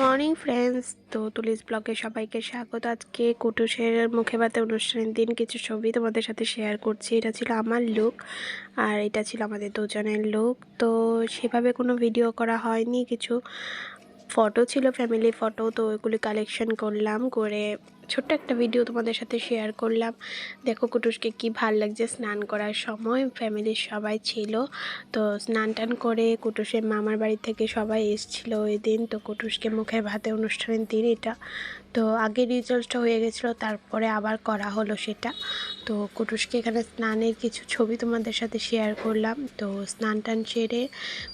Morning, friends. তো তুলিস ব্লগে সবাইকে স্বাগত। আজকে কুটুসের মুখে ভাতে অনুষ্ঠানের দিন কিছু ছবি তোমাদের সাথে শেয়ার করছি। এটা ছিল আমার লুক আর এটা ছিল আমাদের দুজনের লুক তো সেভাবে কোনো ভিডিও করা হয়নি কিছু। ফটো ছিল ফ্যামিলি ফটো তো ওইগুলি কালেকশন করলাম, করে ছোট্ট একটা ভিডিও তোমাদের সাথে শেয়ার করলাম। দেখো কুটুসকে কি ভালো লাগছে স্নান করার সময় ফ্যামিলির সবাই ছিল। তো স্নান টান করে কুটুসের মামার বাড়ি থেকে সবাই এসেছিল ওই দিন, তো কুটুসকে মুখে ভাতে অনুষ্ঠানের দিন এটা। তো আগে রিচার্জটা হয়ে গেছিল, তারপরে আবার করা হলো সেটা। তো কুটুসকে এখানে স্নানের কিছু ছবি তোমাদের সাথে শেয়ার করলাম। তো স্নান টান সেরে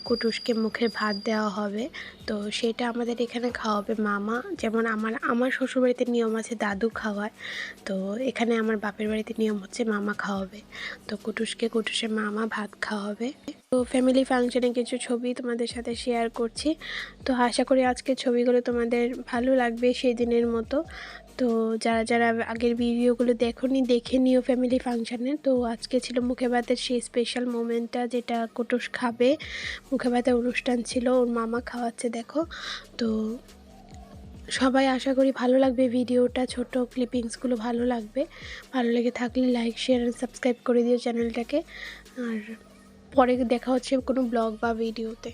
কুটুসকে মুখে ভাত দেওয়া হবে। তো সেটা আমাদের এখানে খাওয়াবে মামা। যেমন আমার আমার শ্বশুরবাড়িতে নিয়ম আছে দাদু খাওয়ায় তো এখানে আমার বাপের বাড়িতে নিয়ম হচ্ছে মামা খাওয়াবে। তো কুটুসকে কুটুসের মামা ভাত খাওয়াবে। তো ফ্যামিলি ফাংশনে কিছু ছবি তোমাদের সাথে শেয়ার করছি। তো আশা করি আজকের ছবিগুলো তোমাদের ভালো লাগবে সেই দিনের মতো। তো যারা যারা আগের ভিডিওগুলো দেখোনি, দেখে নিও ফ্যামিলি ফাংশানে তো আজকে ছিল মুখে ভাতের সেই স্পেশাল মোমেন্টটা যেটা কুটুস খাবে। মুখে ভাতের অনুষ্ঠান ছিল, ওর মামা খাওয়াচ্ছে, দেখো। তো সবাই আশা করি ভালো লাগবে ভিডিওটা, ছোট ক্লিপিংসগুলো ভালো লাগবে। ভালো লেগে থাকলে লাইক শেয়ার সাবস্ক্রাইব করে দিও চ্যানেলটাকে আর পরে দেখা হচ্ছে কোনো ব্লগ বা ভিডিওতে।